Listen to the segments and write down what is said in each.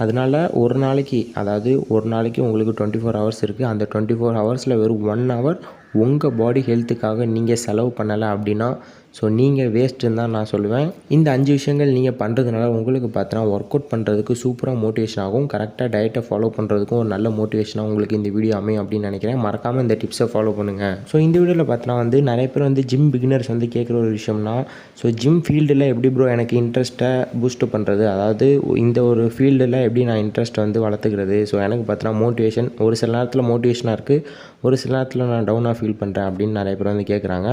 அதனால ஒரு நாளைக்கு அதாவது ஒரு நாளைக்கு உங்களுக்கு டுவெண்ட்டி ஃபோர் ஹவர்ஸ் இருக்குது அந்த டுவெண்ட்டி ஃபோர் ஹவர்ஸில் வெறும் ஒன் ஹவர் உங்கள் பாடி ஹெல்த்துக்காக நீங்கள் செலவு பண்ணலை அப்படின்னா ஸோ நீங்கள் வேஸ்ட்டுன்னு தான் நான் சொல்லுவேன். இந்த அஞ்சு விஷயங்கள் நீங்கள் பண்ணுறதுனால உங்களுக்கு பார்த்தோன்னா ஒர்க் அவுட் பண்ணுறதுக்கு சூப்பராக மோட்டிவேஷன் ஆகும். கரெக்டாக டயட்டை ஃபாலோ பண்ணுறதுக்கும் ஒரு நல்ல மோட்டிவேஷனாக உங்களுக்கு இந்த வீடியோ அமையும் அப்படின்னு நினைக்கிறேன். மறக்காமல் இந்த டிப்ஸை ஃபாலோ பண்ணுங்கள் ஸோ இந்த வீடியோவில் பார்த்தோன்னா வந்து நிறைய பேர் வந்து ஜிம் பிகினர்ஸ் வந்து கேட்குற ஒரு விஷயம்னா ஸோ ஜிம் ஃபீல்டில் எப்படி ப்ரோ எனக்கு இன்ட்ரெஸ்ட்டை பூஸ்ட் பண்ணுறது அதாவது இந்த ஒரு ஃபீல்டில் எப்படி நான் இன்ட்ரெஸ்ட் வந்து வளர்த்துக்கிறது? ஸோ எனக்கு பார்த்தோன்னா மோட்டிவேஷன் ஒரு சில நேரத்தில் மோட்டிவேஷனாக இருக்குது ஒரு சில நேரத்தில் நான் டவுனாக ஃபீல் பண்ணுறேன் அப்படின்னு நிறைய பேர் வந்து கேட்குறாங்க.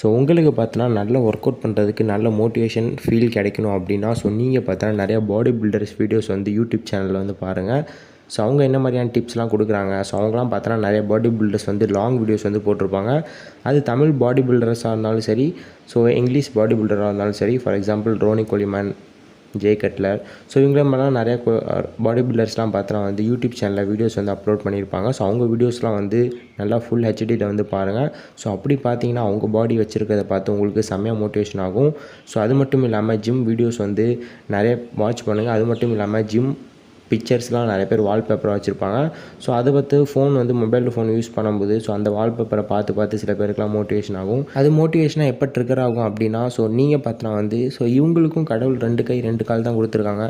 ஸோ உங்களுக்கு பார்த்தோன்னா நல்ல ஒர்க் அவுட் பண்ணுறதுக்கு நல்ல மோட்டிவேஷன் ஃபீல் கிடைக்கணும் அப்படின்னா ஸோ நீங்கள் பார்த்தா நிறைய பாடி பில்டர்ஸ் வீடியோஸ் வந்து யூடியூப் சேனலில் வந்து பாருங்கள் ஸோ அவங்க என்ன மாதிரியான டிப்ஸ்லாம் கொடுக்குறாங்க? ஸோ அவங்களாம் பார்த்தோன்னா நிறைய பாடி பில்டர்ஸ் வந்து லாங் வீடியோஸ் வந்து போட்டிருப்பாங்க. அது தமிழ் பாடி பில்டர்ஸாக இருந்தாலும் சரி ஸோ இங்கிலீஷ் பாடி பில்டராக இருந்தாலும் சரி for example Ronnie Coleman Jay Cutler so இவங்கள மாதிரிலாம் நிறைய பாடி பில்டர்ஸ்லாம் பார்த்தா வந்து யூடியூப் சேனலில் வீடியோஸ் வந்து அப்லோட் பண்ணியிருப்பாங்க. ஸோ அவங்க வீடியோஸ்லாம் வந்து நல்லா ஃபுல் ஹெச்டியில் வந்து பாருங்கள் ஸோ அப்படி பார்த்தீங்கன்னா அவங்க பாடி வச்சுருக்கிறத பார்த்து உங்களுக்கு செம்மையாக மோட்டிவேஷன் ஆகும். ஸோ அது மட்டும் இல்லாமல் ஜிம் வீடியோஸ் வந்து நிறைய வாட்ச் பண்ணுங்கள் அது மட்டும் இல்லாமல் ஜிம் பிக்சர்ஸ்லாம் நிறைய பேர் வால்பேப்பராக வச்சுருப்பாங்க. ஸோ அதை பார்த்து ஃபோன் வந்து மொபைல் ஃபோன் யூஸ் பண்ணும்போது ஸோ அந்த வால்பேப்பரை பார்த்து பார்த்து சில பேருக்குலாம் மோட்டிவேஷன் ஆகும். அது மோட்டிவேஷனாக எப்போ ட்ரிகர் ஆகும் அப்படின்னா ஸோ நீங்கள் பார்த்தனா வந்து ஸோ இவங்களுக்கும் கடவுள் ரெண்டு கை ரெண்டு கால் தான் கொடுத்துருக்காங்க.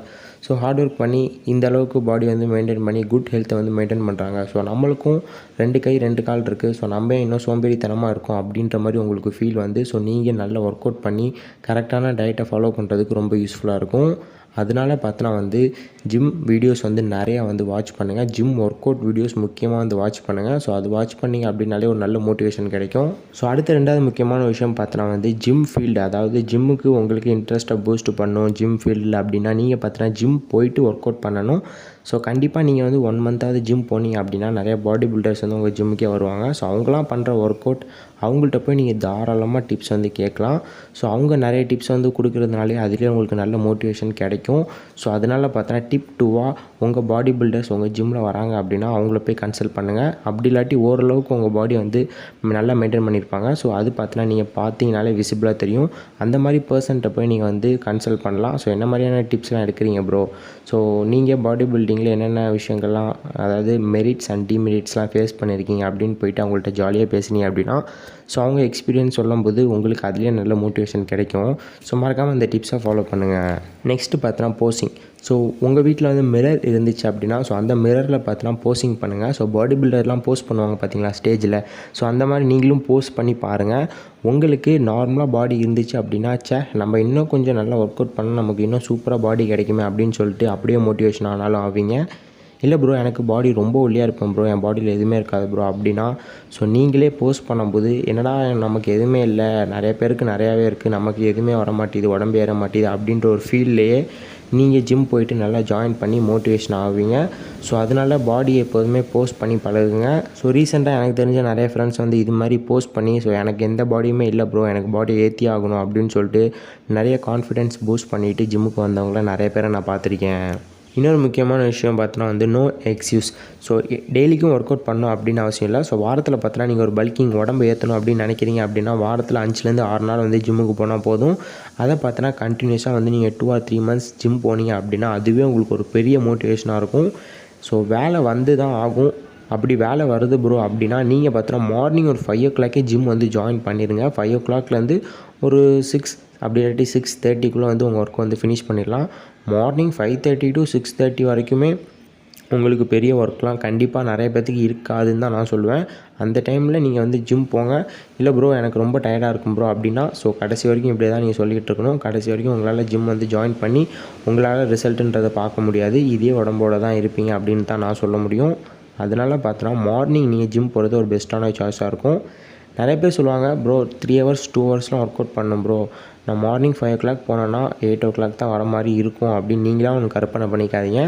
ஸோ ஹார்ட் ஒர்க் பண்ணி இந்த அளவுக்கு பாடி வந்து மெயின்டைன் பண்ணி குட் ஹெல்த்தை வந்து மெயின்டைன் பண்ணுறாங்க ஸோ நம்மளுக்கும் ரெண்டு கை ரெண்டு கால் இருக்குது ஸோ நம்ம இன்னும் சோம்பேறித்தனமாக இருக்கும் அப்படின்ற மாதிரி உங்களுக்கு ஃபீல் வந்து ஸோ நீங்கள் நல்ல ஒர்க் அவுட் பண்ணி கரெக்டான டயட்டை ஃபாலோ பண்ணுறதுக்கு ரொம்ப யூஸ்ஃபுல்லாக இருக்கும். அதனால பார்த்தோன்னா வந்து ஜிம் வீடியோஸ் வந்து நிறையா வந்து வாட்ச் பண்ணுங்கள் ஜிம் ஒர்க் அவுட் வீடியோஸ் முக்கியமாக வந்து வாட்ச் பண்ணுங்கள் ஸோ அது வாட்ச் பண்ணிங்க அப்படின்னாலே ஒரு நல்ல மோட்டிவேஷன் கிடைக்கும். ஸோ அடுத்த ரெண்டாவது முக்கியமான விஷயம் பார்த்தோன்னா வந்து ஜிம் ஃபீல்டு அதாவது ஜிம்முக்கு உங்களுக்கு இன்ட்ரெஸ்ட்டை பூஸ்ட் பண்ணும் ஜிம் ஃபீல்டில் அப்படின்னா நீங்கள் பார்த்தோன்னா ஜிம் போயிட்டு ஒர்க் அவுட் பண்ணணும். ஸோ கண்டிப்பாக நீங்கள் வந்து ஒன் மந்த்தாவது ஜிம் போனீங்க அப்படின்னா நிறைய பாடி பில்டர்ஸ் வந்து உங்கள் ஜிம்முக்கே வருவாங்க. ஸோ அவங்களாம் பண்ணுற ஒர்க் அவுட் அவங்கள்ட்ட போய் நீங்கள் தாராளமாக டிப்ஸ் வந்து கேட்கலாம். ஸோ அவங்க நிறைய டிப்ஸ் வந்து கொடுக்குறதுனாலே அதுலேயே உங்களுக்கு நல்ல மோட்டிவேஷன் கிடைக்கும். ஸோ அதனால் பார்த்தோன்னா டிப் டூவாக உங்கள் பாடி பில்டர்ஸ் உங்கள் ஜிம்மில் வராங்க அப்படின்னா அவங்கள போய் கன்சல்ட் பண்ணுங்கள் அப்படி இல்லாட்டி ஓரளவுக்கு உங்கள் பாடி வந்து நல்லா மெயின்டைன் பண்ணியிருப்பாங்க. ஸோ அது பார்த்தோன்னா நீங்கள் பார்த்தீங்கனாலே விசிபிளாக தெரியும். அந்த மாதிரி பர்சன்ட்ட போய் நீங்கள் வந்து கன்சல்ட் பண்ணலாம். ஸோ என்ன மாதிரியான டிப்ஸ்லாம் எடுக்கிறீங்க ப்ரோ ஸோ நீங்கள் பாடி பில்டிங்கில் என்னென்ன விஷயங்கள்லாம் அதாவது மெரிட்ஸ் அண்ட் டிமெரிட்ஸ்லாம் ஃபேஸ் பண்ணியிருக்கீங்க அப்படின்னு போயிட்டு அவங்கள்ட்ட ஜாலியாக பேசுனீங்க அப்படின்னா ஸோ அவங்க எக்ஸ்பீரியன்ஸ் சொல்லும்போது உங்களுக்கு அதுலேயே நல்ல மோட்டிவேஷன் கிடைக்கும். ஸோ மறக்காமல் அந்த டிப்ஸை ஃபாலோ பண்ணுங்கள் நெக்ஸ்ட்டு பார்த்தோன்னா போசிங் ஸோ உங்கள் வீட்டில் வந்து மிரர் இருந்துச்சு அப்படின்னா ஸோ அந்த மிரரில் பார்த்துலாம் போஸ்டிங் பண்ணுங்கள் ஸோ பாடி பில்டர்லாம் போஸ்ட் பண்ணுவாங்க பார்த்தீங்களா ஸ்டேஜில் ஸோ அந்த மாதிரி நீங்களும் போஸ்ட் பண்ணி பாருங்கள் உங்களுக்கு நார்மலாக பாடி இருந்துச்சு அப்படின்னா சே நம்ம இன்னும் கொஞ்சம் நல்லா ஒர்க் அவுட் பண்ணால் நமக்கு இன்னும் சூப்பராக பாடி கிடைக்குமே அப்படின்னு சொல்லிட்டு அப்படியே மோட்டிவேஷன் ஆனாலும் ஆவீங்க. இல்லை ப்ரோ எனக்கு பாடி ரொம்ப ஒல்லியாக இருப்பேன் ப்ரோ என் பாடியில் எதுவுமே இருக்காது ப்ரோ அப்படின்னா ஸோ நீங்களே போஸ்ட் பண்ணும்போது என்னடா நமக்கு எதுவுமே இல்லை. நிறைய பேருக்கு நிறையாவே இருக்குது நமக்கு எதுவுமே வர மாட்டேது உடம்பு ஏற மாட்டேது அப்படின்ற ஒரு ஃபீல்லையே நீங்கள் ஜிம் போயிட்டு நல்லா ஜாயின் பண்ணி மோட்டிவேஷன் ஆவீங்க. ஸோ அதனால பாடியை எப்போதுமே போஸ்ட் பண்ணி பழகுங்க. ஸோ ரீசெண்டாக எனக்கு தெரிஞ்ச நிறைய ஃப்ரெண்ட்ஸ் வந்து இது மாதிரி போஸ்ட் பண்ணி ஸோ எனக்கு எந்த பாடியுமே இல்லை ப்ரோ எனக்கு பாடி ஏற்றி ஆகணும் அப்படின்னு சொல்லிட்டு நிறைய கான்ஃபிடென்ஸ் பூஸ்ட் பண்ணிவிட்டு ஜிம்முக்கு வந்தவங்கள நிறைய பேரை நான் பார்த்துருக்கேன். இன்னொரு முக்கியமான விஷயம் பார்த்தோன்னா வந்து நோ எக்ஸ்யூஸ் ஸோ டெய்லிக்கும் ஒர்க் அவுட் பண்ணணும் அப்படின்னு அவசியம் இல்லை. ஸோ வாரத்தில் பார்த்தோன்னா நீங்கள் ஒரு பல்கிங் உடம்பு ஏற்றணும் அப்படின்னு நினைக்கிறீங்க அப்படின்னா வாரத்தில் அஞ்சுலேருந்து ஆறு நாள் வந்து ஜிம்முக்கு போனால் போதும். அதை பார்த்தோன்னா கண்டினியூஸாக வந்து நீங்கள் two or three months gym போனீங்க அப்படின்னா அதுவே உங்களுக்கு ஒரு பெரிய மோட்டிவேஷனாக இருக்கும். ஸோ வேலை வந்து தான் ஆகும். அப்படி வேலை வருது ப்ரோ அப்படின்னா நீங்கள் பார்த்தோன்னா மார்னிங் ஒரு ஃபைவ் ஓ கிளாக்கே ஜிம் வந்து ஜாயின் பண்ணிடுங்க ஃபைவ் ஓ கிளாக்லேருந்து ஒரு சிக்ஸ் அப்படி இல்லாட்டி சிக்ஸ் தேர்ட்டிக்குள்ளே வந்து உங்கள் ஒர்க் வந்து ஃபினிஷ் பண்ணிடலாம். Morning five thirty to six thirty வரைக்குமே உங்களுக்கு பெரிய ஒர்க்லாம் கண்டிப்பாக நிறைய பேர்த்துக்கு இருக்காதுன்னு தான் நான் சொல்லுவேன். அந்த டைமில் நீங்கள் வந்து ஜிம் போங்க. இல்லை ப்ரோ எனக்கு ரொம்ப டயர்டாக இருக்கும் ப்ரோ அப்படின்னா ஸோ கடைசி வரைக்கும் இப்படியே தான் நீங்கள் சொல்லிகிட்டு இருக்கணும். கடைசி வரைக்கும் உங்களால் ஜிம் வந்து ஜாயின் பண்ணி உங்களால் ரிசல்ட்டுன்றதை பார்க்க முடியாது. இதே உடம்போட தான் இருப்பீங்க அப்படின்னு தான் நான் சொல்ல முடியும். அதனால் பார்த்தோன்னா மார்னிங் நீங்கள் ஜிம் போகிறது ஒரு பெஸ்ட்டான சாய்ஸாக இருக்கும். நிறைய பேர் சொல்லுவாங்க ப்ரோ த்ரீ ஹவர்ஸ் டூ ஹவர்ஸ்லாம் ஒர்க் அவுட் பண்ணணும் ப்ரோ நான் மார்னிங் ஃபைவ் ஓ கிளாக் போனேன்னா எயிட் ஓ கிளாக் தான் வர மாதிரி இருக்கும் அப்படின்னு நீங்களாம் ஒன்று கற்பனை பண்ணிக்காதீங்க.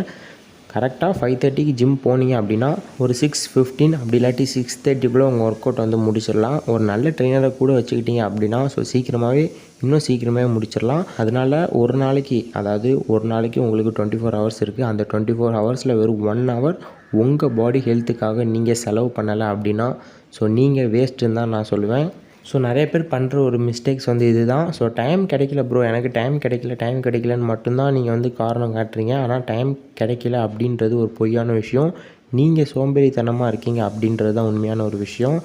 கரெக்டாக ஃபைவ் தேர்ட்டிக்கு ஜிம் போனீங்க அப்படின்னா ஒரு சிக்ஸ் ஃபிஃப்டீன் அப்படி இல்லாட்டி சிக்ஸ் தேர்ட்டிக்குள்ளே உங்கள் ஒர்க் அவுட் வந்து முடிச்சிடலாம். ஒரு நல்ல ட்ரெயினரை கூட வச்சுக்கிட்டீங்க அப்படின்னா ஸோ சீக்கிரமாகவே இன்னும் சீக்கிரமே முடிச்சிடலாம். அதனால் ஒரு நாளைக்கு அதாவது ஒரு நாளைக்கு உங்களுக்கு டுவெண்ட்டி ஃபோர் ஹவர்ஸ் இருக்குது அந்த டுவெண்ட்டி ஃபோர் ஹவர்ஸில் வெறும் ஒன் ஹவர் உங்கள் பாடி ஹெல்த்துக்காக நீங்கள் செலவு பண்ணலை அப்படின்னா ஸோ நீங்கள் வேஸ்ட்டுன்னு தான் நான் சொல்லுவேன் ஸோ நிறைய பேர் பண்ணுற ஒரு மிஸ்டேக்ஸ் வந்து இது தான் ஸோ டைம் கிடைக்கல ப்ரோ எனக்கு டைம் கிடைக்கல டைம் கிடைக்கலன்னு மட்டும்தான் நீங்கள் வந்து காரணம் காட்டுறீங்க. ஆனால் டைம் கிடைக்கல அப்படின்றது ஒரு பொய்யான விஷயம். நீங்கள் சோம்பேறித்தனமாக இருக்கீங்க அப்படின்றது தான் உண்மையான ஒரு விஷயம்.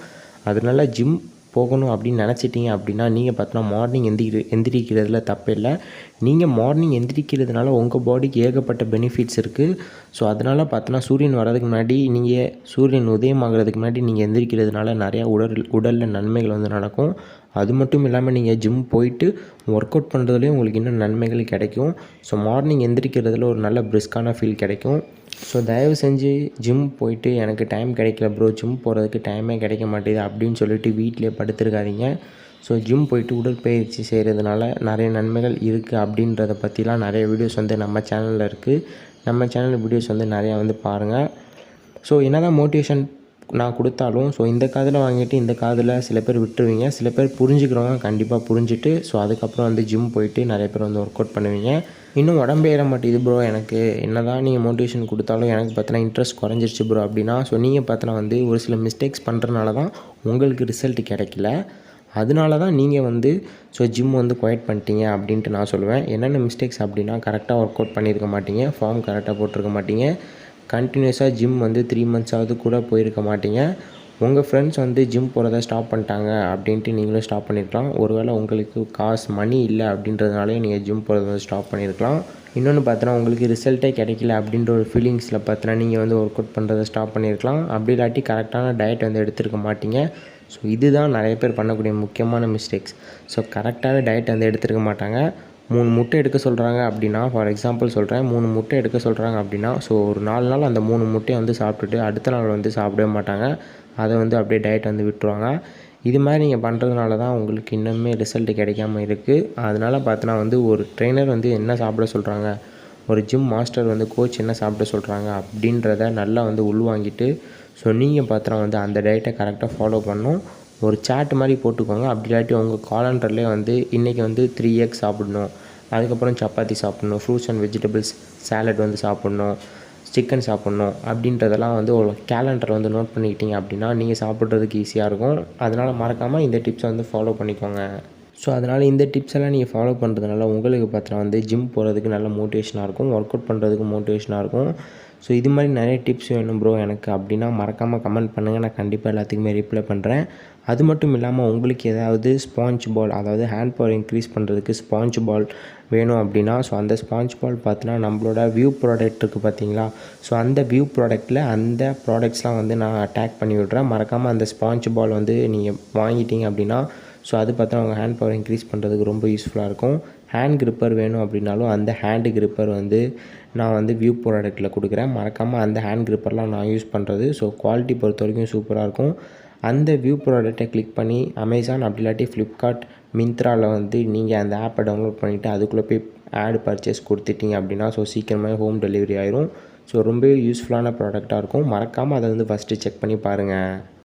அதனால ஜிம் போகணும் அப்படின்னு நினச்சிட்டிங்க அப்படின்னா நீங்கள் பார்த்தோன்னா மார்னிங் எந்திரி எந்திரிக்கிறதுல தப்பு இல்லை நீங்கள் மார்னிங் எந்திரிக்கிறதுனால உங்கள் பாடிக்கு ஏகப்பட்ட பெனிஃபிட்ஸ் இருக்குது ஸோ அதனால் பார்த்தோன்னா சூரியன் வர்றதுக்கு முன்னாடி நீங்கள் சூரியன் உதயமாகிறதுக்கு முன்னாடி நீங்கள் எந்திரிக்கிறதுனால நிறையா உடல் உடலில் நன்மைகள் வந்து நடக்கும். அது மட்டும் இல்லாமல் நீங்கள் ஜிம் போயிட்டு ஒர்க் அவுட் பண்ணுறதுலேயும் உங்களுக்கு இன்னும் நன்மைகள் கிடைக்கும். ஸோ மார்னிங் எந்திரிக்கிறதுல ஒரு நல்ல பிரிஸ்கான ஃபீல் கிடைக்கும். ஸோ தயவு செஞ்சு ஜிம் போயிட்டு எனக்கு டைம் கிடைக்கல ப்ரோ ஜிம் போகிறதுக்கு டைமே கிடைக்க மாட்டேது அப்படின்னு சொல்லிட்டு வீட்டிலே படுத்துருக்காதீங்க. ஸோ ஜிம் போயிட்டு உடற்பயிற்சி செய்கிறதுனால நிறைய நன்மைகள் இருக்குது அப்படின்றத பற்றிலாம் நிறைய வீடியோஸ் வந்து நம்ம சேனலில் இருக்குது நம்ம சேனல் வீடியோஸ் வந்து நிறையா வந்து பாருங்கள் ஸோ என்ன தான் மோட்டிவேஷன் நான் கொடுத்தாலும் ஸோ இந்த காதில் வாங்கிட்டு இந்த காதில் சில பேர் விட்டுருவீங்க. சில பேர் புரிஞ்சுக்கிறவங்க கண்டிப்பாக புரிஞ்சுட்டு ஸோ அதுக்கப்புறம் வந்து ஜிம் போயிட்டு நிறைய பேர் வந்து ஒர்க் அவுட் பண்ணுவீங்க. இன்னும் உடம்பு ஏற மாட்டேது ப்ரோ எனக்கு. என்ன தான் நீங்கள் மோட்டிவேஷன் கொடுத்தாலும் எனக்கு பார்த்தீங்கன்னா இன்ட்ரெஸ்ட் குறைஞ்சிருச்சு ப்ரோ அப்படின்னா ஸோ நீங்கள் பார்த்தனா வந்து ஒரு சில மிஸ்டேக்ஸ் பண்ணுறனால தான் உங்களுக்கு ரிசல்ட் கிடைக்கல. அதனால தான் நீங்கள் வந்து ஸோ ஜிம் வந்து குவைட் பண்ணிட்டீங்க அப்படின்ட்டு நான் சொல்லுவேன். என்னென்ன மிஸ்டேக்ஸ் அப்படின்னா கரெக்டாக ஒர்க் அவுட் பண்ணியிருக்க மாட்டீங்க ஃபார்ம் கரெக்டாக போட்டிருக்க மாட்டீங்க. கண்டினியூஸாக ஜிம் வந்து த்ரீ மந்த்ஸாவது கூட போயிருக்க மாட்டீங்க. உங்கள் ஃப்ரெண்ட்ஸ் வந்து ஜிம் போகிறத ஸ்டாப் பண்ணிட்டாங்க அப்படின்ட்டு நீங்களும் ஸ்டாப் பண்ணியிருக்கலாம் ஒருவேளை உங்களுக்கு காசு மணி இல்லை அப்படின்றதுனாலே நீங்கள் ஜிம் போகிறத வந்து ஸ்டாப் பண்ணியிருக்கலாம் இன்னொன்று பார்த்தோன்னா உங்களுக்கு ரிசல்ட்டே கிடைக்கல அப்படின்ற ஒரு ஃபீலிங்ஸில் பார்த்தோன்னா நீங்கள் வந்து ஒர்க் அவுட் பண்ணுறதை ஸ்டாப் பண்ணியிருக்கலாம் அப்படி இல்லாட்டி கரெக்டான டயட் வந்து எடுத்துருக்க மாட்டீங்க. ஸோ இதுதான் நிறைய பேர் பண்ணக்கூடிய முக்கியமான மிஸ்டேக்ஸ் ஸோ கரெக்டான டயட் வந்து எடுத்துருக்க மாட்டாங்க. மூணு முட்டை எடுக்க சொல்கிறாங்க அப்படின்னா ஃபார் எக்ஸாம்பிள் சொல்கிறேன் மூணு முட்டை எடுக்க சொல்கிறாங்க அப்படின்னா ஸோ ஒரு நாலு நாள் அந்த மூணு முட்டையை வந்து சாப்பிட்டுட்டு அடுத்த நாள் வந்து சாப்பிடவே மாட்டாங்க. அதை வந்து அப்படியே டயட் வந்து விட்டுருவாங்க. இது மாதிரி நீங்கள் பண்ணுறதுனால தான் உங்களுக்கு இன்னுமே ரிசல்ட் கிடைக்காம இருக்குது அதனால் பார்த்தோன்னா வந்து ஒரு ட்ரெயினர் வந்து என்ன சாப்பிட சொல்கிறாங்க ஒரு ஜிம் மாஸ்டர் வந்து கோச் என்ன சாப்பிட சொல்கிறாங்க அப்படின்றத நல்லா வந்து உள்வாங்கிட்டு ஸோ நீங்கள் பார்த்தோன்னா வந்து அந்த டயட்டை கரெக்டாக ஃபாலோ பண்ணும். ஒரு சேட் மாதிரி போட்டுக்கோங்க. அப்படி இல்லாட்டி உங்கள் காலண்டர்லேயே வந்து இன்றைக்கி வந்து த்ரீ எக் சாப்பிடணும். அதுக்கப்புறம் சப்பாத்தி சாப்பிட்ணும். ஃப்ரூட்ஸ் அண்ட் வெஜிடபிள்ஸ் சாலட் வந்து சாப்பிட்ணும். சிக்கன் சாப்பிட்ணும். அப்படின்றதெல்லாம் வந்து ஒரு கேலண்டர் வந்து நோட் பண்ணிக்கிட்டீங்க அப்படின்னா நீங்கள் சாப்பிட்றதுக்கு ஈஸியாக இருக்கும். அதனால் மறக்காமல் இந்த டிப்ஸை வந்து ஃபாலோ பண்ணிக்கோங்க. ஸோ அதனால் இந்த டிப்ஸ் எல்லாம் நீங்கள் ஃபாலோ பண்ணுறதுனால உங்களுக்கு பார்த்தீங்கன்னா வந்து ஜிம் போகிறதுக்கு நல்ல மோட்டிவேஷனாக இருக்கும். ஒர்க் அவுட் பண்ணுறதுக்கு மோட்டிவேஷனாக இருக்கும். ஸோ இது மாதிரி நிறைய டிப்ஸ் வேணும் ப்ரோ எனக்கு அப்படின்னா மறக்காமல் கமெண்ட் பண்ணுங்கள் நான் கண்டிப்பாக எல்லாத்துக்குமே ரிப்ளை பண்ணுறேன் அது மட்டும் இல்லாமல் உங்களுக்கு ஏதாவது ஸ்பாஞ்ச் பால் அதாவது ஹேண்ட் பவர் இன்க்ரீஸ் பண்ணுறதுக்கு ஸ்பாஞ்ச் பால் வேணும் அப்படின்னா ஸோ அந்த ஸ்பாஞ்ச் பால் பார்த்தீங்கன்னா நம்மளோட வியூ ப்ராடக்ட் இருக்குது பார்த்தீங்களா ஸோ அந்த வியூ ப்ராடக்ட்டில் அந்த ப்ராடக்ட்ஸ்லாம் வந்து நான் அட்டாக் பண்ணி விட்றேன். மறக்காமல் அந்த ஸ்பாஞ்ச் பால் வந்து நீங்கள் வாங்கிட்டீங்க அப்படின்னா ஸோ அது பார்த்தா உங்கள் ஹேண்ட் பவர் இன்க்ரீஸ் பண்ணுறதுக்கு ரொம்ப யூஸ்ஃபுல்லாக இருக்கும். ஹேண்ட் கிரிப்பர் வேணும் அப்படின்னாலும் அந்த ஹேண்டு கிரிப்பர் வந்து நான் வந்து வியூ ப்ராடக்ட்டில் கொடுக்குறேன். மறக்காமல் அந்த ஹேண்ட் கிரிப்பர்லாம் நான் யூஸ் பண்ணுறது ஸோ குவாலிட்டி பொறுத்த வரைக்கும் சூப்பராக இருக்கும். அந்த வியூ ப்ராடக்ட்டை கிளிக் பண்ணி அமேசான் அப்படி இல்லாட்டி ஃப்ளிப்கார்ட் மிந்த்ராவில் வந்து நீங்கள் அந்த ஆப்பை டவுன்லோட் பண்ணிவிட்டு அதுக்குள்ளே போய் ஆட் பர்ச்சேஸ் கொடுத்துட்டீங்க அப்படின்னா ஸோ சீக்கிரமாக ஹோம் டெலிவரி ஆயிரும். ஸோ ரொம்பவே யூஸ்ஃபுல்லான ப்ராடக்டாக இருக்கும். மறக்காமல் அதை வந்து ஃபஸ்ட்டு செக் பண்ணி பாருங்கள்